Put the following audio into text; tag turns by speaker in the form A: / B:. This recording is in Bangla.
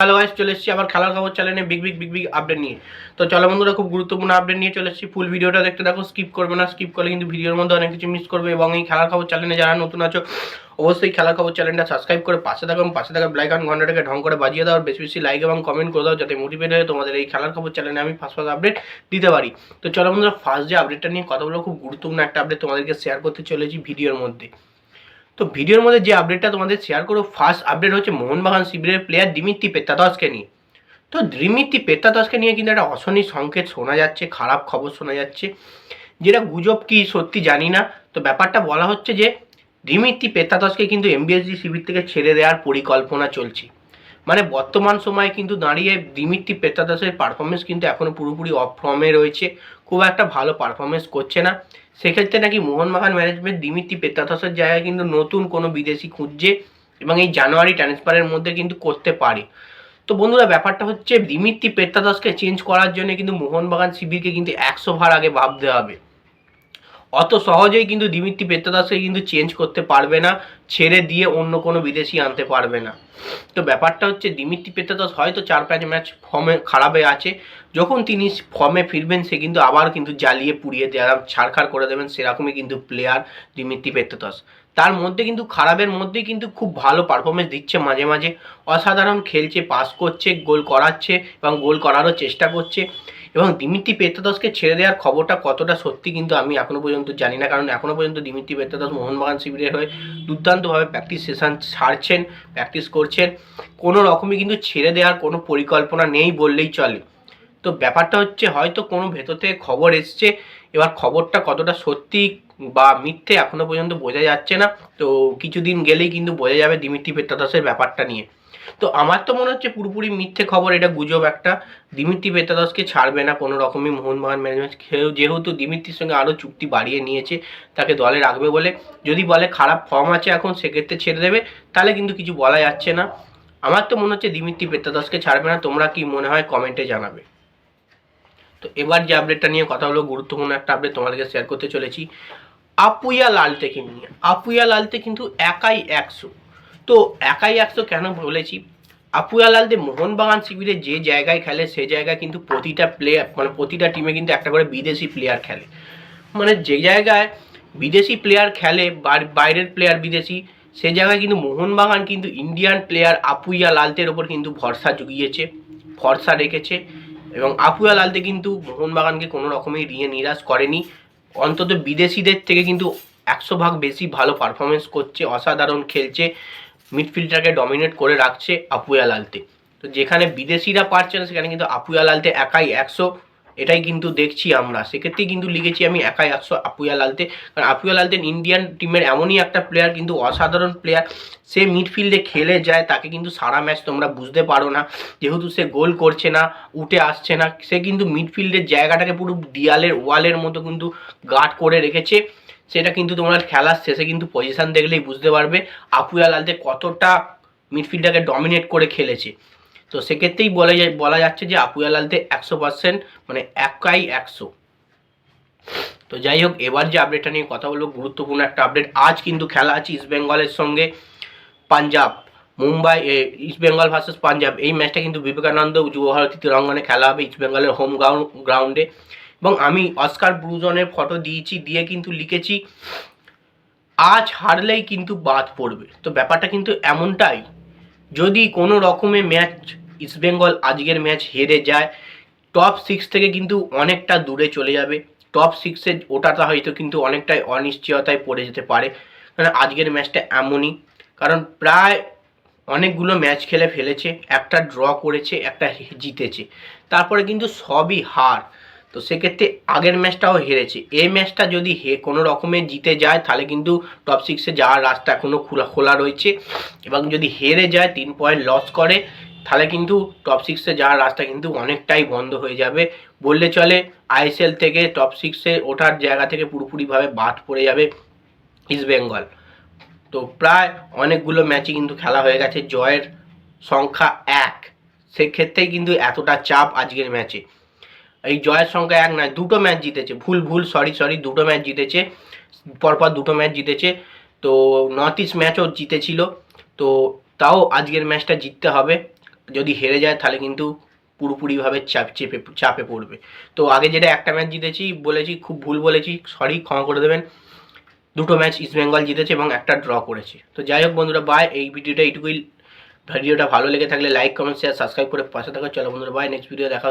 A: হ্যালো গাইস চলে এসেছি আবার খেলার খবর চ্যানেলে big big big big update নিয়ে। তো চলো বন্ধুরা, খুব গুরুত্বপূর্ণ আপডেট নিয়ে চলে এসেছি। ফুল ভিডিওটা দেখতে দেখো স্কিপ করবে না স্কিপ করলে কিন্তু ভিডিওর মধ্যে অনেক কিছু মিস করবে এবং এই খেলার খবর চ্যানেলে যারা নতুন আছো, অবশ্যই খেলার খবর চ্যানেলটা সাবস্ক্রাইব করে পাশে থাকো এবং পাশে থাকা আন ঘন্টাটাকে ঢং করে বাজিয়ে দাও, আর বেশি বেশি লাইক এবং কমেন্ট করে দাও, যাতে মোটিভেট হয়ে তোমাদের এই খেলার খবর চ্যানেলে আমি ফার্স্ট ফার্স্ট আপডেট দিতে পারি। তো চলো বন্ধুরা ফার্স্ট যে আপডেটটা নিয়ে কথা বলব, খুব গুরুত্বপূর্ণ একটা আপডেট তোমাদেরকে শেয়ার করতে চলেছি ভিডিওর মধ্যে। তো ভিডিওর মধ্যে যে আপডেটটা তোমাদের শেয়ার করো ফার্স্ট আপডেট হচ্ছে মোহনবাগান শিবিরের প্লেয়ার দিমিত্তি পেত্তাদসকে নিয়ে। তো দিমিত্তি পেত্তাদসকে নিয়ে কিন্তু একটা অশনি সংকেত শোনা যাচ্ছে, খারাপ খবর শোনা যাচ্ছে, যেটা গুজব কি সত্যি জানি না। তো ব্যাপারটা বলা হচ্ছে যে, দিমিত্তি পেত্তাদসকে কিন্তু এমবিএসজি শিবির থেকে ছেড়ে দেওয়ার পরিকল্পনা চলছে। মানে বর্তমান সময়ে কিন্তু দাঁড়িয়ে দিমিত্রি পেত্তাদসের পারফরমেন্স কিন্তু এখনও পুরোপুরি অফ ফর্মে রয়েছে। খুব একটা ভালো পারফরমেন্স করছে না। সেক্ষেত্রে নাকি মোহনবাগান ম্যানেজমেন্ট দিমিত্রি পেত্তাদসের জায়গায় কিন্তু নতুন কোনো বিদেশি খুঁজছে এবং এই জানুয়ারি ট্রান্সফারের মধ্যে কিন্তু করতে পারে। তো বন্ধুরা, ব্যাপারটা হচ্ছে দিমিত্রি পেত্তাদসকে চেঞ্জ করার জন্য কিন্তু মোহনবাগান শিবিরকে কিন্তু একশো ভার আগে ভাবতে হবে। অত সহজেই কিন্তু দিমিত্রি পেত্তাদাসকে কিন্তু চেঞ্জ করতে পারবে না, ছেড়ে দিয়ে অন্য কোনো বিদেশি আনতে পারবে না। তো ব্যাপারটা হচ্ছে দিমিত্রি পেত্তাদাস হয়তো চার পাঁচ ম্যাচ ফর্মে খারাপে আছে, যখন তিনি ফর্মে ফিরবেন সে কিন্তু আবার কিন্তু জ্বালিয়ে পুড়িয়ে দেওয়া ছাড়খাড় করে দেবেন সেরকমই কিন্তু প্লেয়ার দিমিত্রি পেত্তাদাস। তার মধ্যে কিন্তু খারাপের মধ্যেই কিন্তু খুব ভালো পারফরমেন্স দিচ্ছে মাঝে মাঝে। অসাধারণ খেলছে পাস করছে গোল করাচ্ছে এবং গোল করারও চেষ্টা করছে। এবং দিমিত্রি পেত্তাদসকে ছেড়ে দেওয়ার খবরটা কতটা সত্যি কিন্তু আমি এখনও পর্যন্ত জানি না। কারণ এখনও পর্যন্ত দিমিত্রি পেত্তাদস মোহনবাগান শিবিরের হয়ে দুর্দান্তভাবে প্র্যাকটিস সেশন ছাড়ছেন প্র্যাকটিস করছেন। কোনো রকমই কিন্তু ছেড়ে দেওয়ার কোনো পরিকল্পনা নেই বললেই চলে। তো ব্যাপারটা হচ্ছে হয়তো কোনো ভেতর থেকে খবর এসছে, এবার খবরটা কতটা সত্যি বা মিথ্যে এখনও পর্যন্ত বোঝা যাচ্ছে না। তো কিছুদিন গেলেই কিন্তু বোঝা যাবে দিমিত্রি পেত্তাদসের ব্যাপারটা নিয়ে। তো আমার তো মনে হচ্ছে পুরোপুরি মিথ্যে খবর, এটা গুজব একটা। দিমিত্রি পেত্তাদসকে ছাড়বে না কোনো রকমই মোহনবাগান ম্যানেজমেন্ট। যেহেতু দিমিত্রির সঙ্গে আরও চুক্তি বাড়িয়ে নিয়েছে, তাকে দলে রাখবে বলে। যদি বলে খারাপ ফর্ম আছে এখন, সেক্ষেত্রে ছেড়ে দেবে। তাহলে কিন্তু কিছু বলা যাচ্ছে না। আমার তো মনে হচ্ছে দিমিত্রি পেত্তাদসকে ছাড়বে না। তোমরা কি মনে হয় কমেন্টে জানাবে। তো এবার যে আপডেটটা নিয়ে কথা হলো, গুরুত্বপূর্ণ একটা আপডেট তোমাদেরকে শেয়ার করতে চলেছি। আপুইয়া লালতেকে নিয়ে। আপুইয়া লালতে কিন্তু একাই একশো। তো একাই একশো কেন বলেছি? আপুয়া লালদে মোহনবাগান শিবিরে যে জায়গায় খেলে, সে জায়গায় কিন্তু প্রতিটা প্লেয়ার মানে প্রতিটা টিমে কিন্তু একটা করে বিদেশি প্লেয়ার খেলে। মানে যে জায়গায় বিদেশি প্লেয়ার খেলে বাইরের প্লেয়ার বিদেশি, সে জায়গায় কিন্তু মোহনবাগান কিন্তু ইন্ডিয়ান প্লেয়ার আপুইয়া লালতের ওপর কিন্তু ভরসা জুগিয়েছে, ভরসা রেখেছে এবং আপুয়া লালতে কিন্তু মোহনবাগানকে কোনো রকমই রিয়ে নিরাশ করেনি। অন্তত বিদেশিদের থেকে কিন্তু একশো ভাগ বেশি ভালো পারফরমেন্স করছে, অসাধারণ খেলছে মিডফিল্ডারকে ডমিনেট করে রাখছে আপুয়া লালতে তো যেখানে বিদেশিরা পারছে না, সেখানে কিন্তু আপুয়া লালতে একাই একশো এটাই কিন্তু দেখছি আমরা। সেক্ষেত্রেই কিন্তু লিখেছি আমি একাই একশো আপুয়া লালতে কারণ আপুয়া লালতে ইন্ডিয়ান টিমের এমনই একটা প্লেয়ার কিন্তু অসাধারণ প্লেয়ার সে মিডফিল্ডে খেলে যায়, তাকে কিন্তু সারা ম্যাচ তোমরা বুঝতে পারো না। যেহেতু সে গোল করছে না, উঠে আসছে না, সে কিন্তু মিডফিল্ডের জায়গাটাকে পুরো দেয়ালের ওয়ালের মতো কিন্তু গার্ড করে রেখেছে। সেটা কিন্তু তোমরা খেলার শেষে কিন্তু পজিশন দেখলেই বুঝতে পারবে আপুয়া লালতে কতটা মিডফিল্ডটাকে ডমিনেট করে খেলেছে। তো সেক্ষেত্রেই বলা যায়, বলা যাচ্ছে যে আপুয়া লালতে একশো পার্সেন্ট মানে একাই একশো। তো যাই হোক, এবার যে আপডেটটা নিয়ে কথা বলব, গুরুত্বপূর্ণ একটা আপডেট আজ কিন্তু খেলা আছে ইস্ট বেঙ্গলের সঙ্গে Punjab. Mumbai east Bengal versus Punjab. এই ম্যাচটা কিন্তু বিবেকানন্দ যুবভারতী তিরঙ্গনে খেলা হবে ইস্ট বেঙ্গলের হোম গ্রাউন্ড গ্রাউন্ডে এবং আমি অস্কার ব্রুজনের ফটো দিয়েছি, দিয়ে কিন্তু লিখেছি, আজ হারলেই কিন্তু বাদ পড়বে। তো ব্যাপারটা কিন্তু এমনটাই, যদি কোনো রকমের ম্যাচ ইস্টবেঙ্গল আজকের ম্যাচ হেরে যায়। টপ সিক্স থেকে কিন্তু অনেকটা দূরে চলে যাবে। টপ সিক্সে ওটাটা হয়তো কিন্তু অনেকটাই অনিশ্চয়তায় পড়ে যেতে পারে। কারণ আজকের ম্যাচটা এমনই। কারণ প্রায় অনেকগুলো ম্যাচ খেলে ফেলেছে, একটা ড্র করেছে, একটা জিতেছে। তারপরে কিন্তু সবই হার। তো সেক্ষেত্রে আগের ম্যাচটাও হেরেছে। এই ম্যাচটা যদি হে কোনো রকমে জিতে যায়, তাহলে কিন্তু টপ সিক্সে যাওয়ার রাস্তা এখনও খোলা খোলা রয়েছে। এবং যদি হেরে যায়, তিন পয়েন্ট লস করে তাহলে কিন্তু টপ সিক্সে যাওয়ার রাস্তা কিন্তু অনেকটাই বন্ধ হয়ে যাবে। বললে চলে আইএসএল থেকে টপ সিক্সে ওঠার জায়গা থেকে পুরোপুরিভাবে বাদ পড়ে যাবে ইস্ট বেঙ্গল তো প্রায় অনেকগুলো ম্যাচই কিন্তু খেলা হয়ে গেছে, জয়ের সংখ্যা এক। সেক্ষেত্রেই কিন্তু এতটা চাপ আজকের ম্যাচে এই জয়ের সংখ্যা এক নয়, দুটো ম্যাচ জিতেছে। ভুল ভুল সরি সরি দুটো ম্যাচ জিতেছে। পরপর দুটো ম্যাচ জিতেছে। তো নর্থ ইস্ট ম্যাচও জিতেছিল। তো তাও আজকের ম্যাচটা জিততে হবে। যদি হেরে যায় তাহলে কিন্তু পুরোপুরিভাবে চাপ চেপে, চাপে পড়বে। তো আগে যেটা একটা ম্যাচ জিতেছি, বলেছি, খুব ভুল বলেছি সরি ক্ষমা করে দেবেন। দুটো ম্যাচ ইস্টবেঙ্গল জিতেছে এবং একটা ড্র করেছে। তো যাই হোক বন্ধুরা বাই এই ভিডিওটা এইটুকুই। ভিডিওটা ভালো লেগে থাকলে লাইক কমেন্ট শেয়ার সাবস্ক্রাইব করে পাশে থাকা। চলো বন্ধুরা বাই নেক্সট ভিডিও দেখা